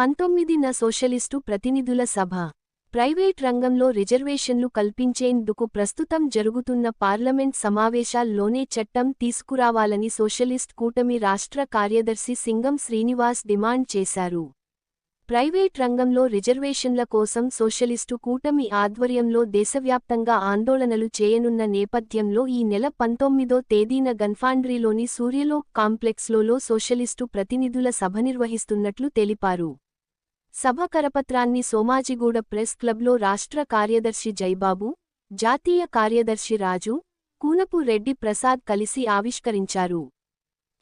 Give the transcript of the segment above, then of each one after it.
పంతొమ్మిదిన సోషలిస్టు ప్రతినిధుల సభ. ప్రైవేట్ రంగంలో రిజర్వేషన్లు కల్పించేందుకు ప్రస్తుతం జరుగుతున్న పార్లమెంట్ సమావేశాల్లోనే చట్టం తీసుకురావాలని సోషలిస్ట్ కూటమి రాష్ట్ర కార్యదర్శి సింగం శ్రీనివాస్ డిమాండ్ చేశారు. ప్రైవేట్ రంగంలో రిజర్వేషన్ల కోసం సోషలిస్టు కూటమి ఆధ్వర్యంలో దేశవ్యాప్తంగా ఆందోళనలు చేయనున్న నేపథ్యంలో ఈ నెల పంతొమ్మిదో తేదీన గన్ఫాండ్రీలోని సూర్యలోక్ కాంప్లెక్స్లో సోషలిస్టు ప్రతినిధుల సభ నిర్వహిస్తున్నట్లు తెలిపారు. సభ కరపత్రాన్ని సోమాజిగూడ ప్రెస్ క్లబ్లో రాష్ట్ర కార్యదర్శి జైబాబు జాతీయ కార్యదర్శి రాజు కూనపు రెడ్డి ప్రసాద్ కలిసి ఆవిష్కరించారు.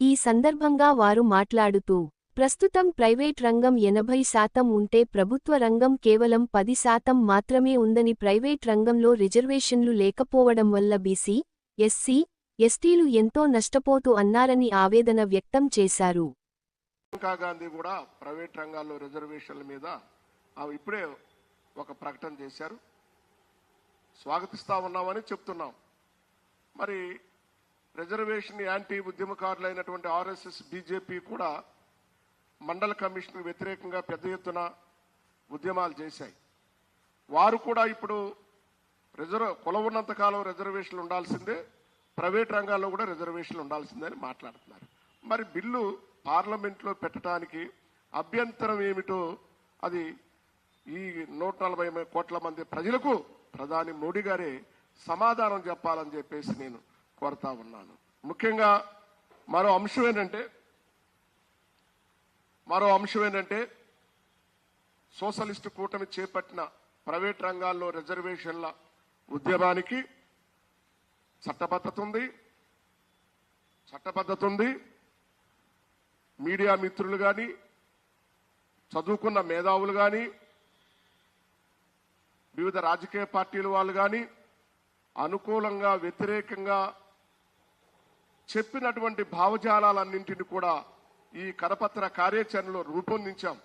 ఈ సందర్భంగా వారు మాట్లాడుతూ ప్రస్తుతం ప్రైవేట్ రంగం ఎనభై శాతం ఉంటే ప్రభుత్వ రంగం కేవలం పది శాతం మాత్రమే ఉందని ప్రైవేట్ రంగంలో రిజర్వేషన్లు లేకపోవడం వల్ల బీసీ ఎస్సీ ఎస్టీలు ఎంతో నష్టపోతూ అన్నారని ఆవేదన వ్యక్తం చేశారు. ప్రియాంకా గాంధీ కూడా ప్రైవేట్ రంగాల్లో రిజర్వేషన్ల మీద ఆమె ఇప్పుడే ఒక ప్రకటన చేశారు. స్వాగతిస్తా ఉన్నామని చెప్తున్నాం. మరి రిజర్వేషన్ యాంటీ ఉద్యమకారులైనటువంటి ఆర్ఎస్ఎస్ బీజేపీ కూడా మండల కమిషన్ వ్యతిరేకంగా పెద్ద ఎత్తున ఉద్యమాలు చేశాయి. వారు కూడా ఇప్పుడు రిజర్వ్ కుల ఉన్నంత కాలం రిజర్వేషన్లు ఉండాల్సిందే ప్రైవేట్ రంగాల్లో కూడా రిజర్వేషన్లు ఉండాల్సిందే అని మాట్లాడుతున్నారు. మరి బిల్లు పార్లమెంట్లో పెట్టడానికి అభ్యంతరం ఏమిటో అది ఈ నూట నలభై కోట్ల మంది ప్రజలకు ప్రధాని మోడీ గారే సమాధానం చెప్పాలని చెప్పేసి నేను కోరుతా ఉన్నాను. ముఖ్యంగా మరో అంశం ఏంటంటే మరో అంశం ఏంటంటే సోషలిస్టు కూటమి చేపట్టిన ప్రైవేట్ రంగాల్లో రిజర్వేషన్ల ఉద్యమానికి చట్టబద్ధత ఉంది. చట్టబద్ధత ఉంది. మీడియా మిత్రులు కానీ చదువుకున్న మేధావులు కానీ వివిధ రాజకీయ పార్టీల వాళ్ళు కానీ అనుకూలంగా వ్యతిరేకంగా చెప్పినటువంటి భావజాలాలన్నింటిని కూడా ఈ కరపత్ర కార్యాచరణలో రూపొందించాం.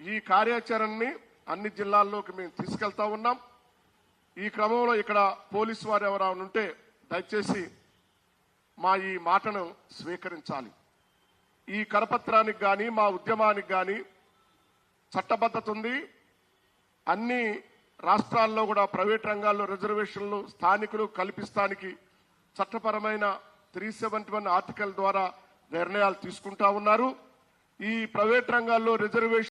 ఈ కార్యాచరణని అన్ని జిల్లాల్లోకి మేము తీసుకెళ్తా ఉన్నాం. ఈ క్రమంలో ఇక్కడ పోలీసు వారు ఎవరైనా ఉంటే దయచేసి మా ఈ మాటను స్వీకరించాలి. ఈ కరపత్రానికి కానీ మా ఉద్యమానికి కానీ చట్టబద్ధత ఉంది. అన్ని రాష్ట్రాల్లో కూడా ప్రైవేట్ రంగాల్లో రిజర్వేషన్లు స్థానికులు కల్పిస్తానికి చట్టపరమైన త్రీ సెవెంటీ వన్ ఆర్టికల్ ద్వారా నిర్ణయాలు తీసుకుంటా ఉన్నారు. ఈ ప్రైవేట్ రంగాల్లో రిజర్వేషన్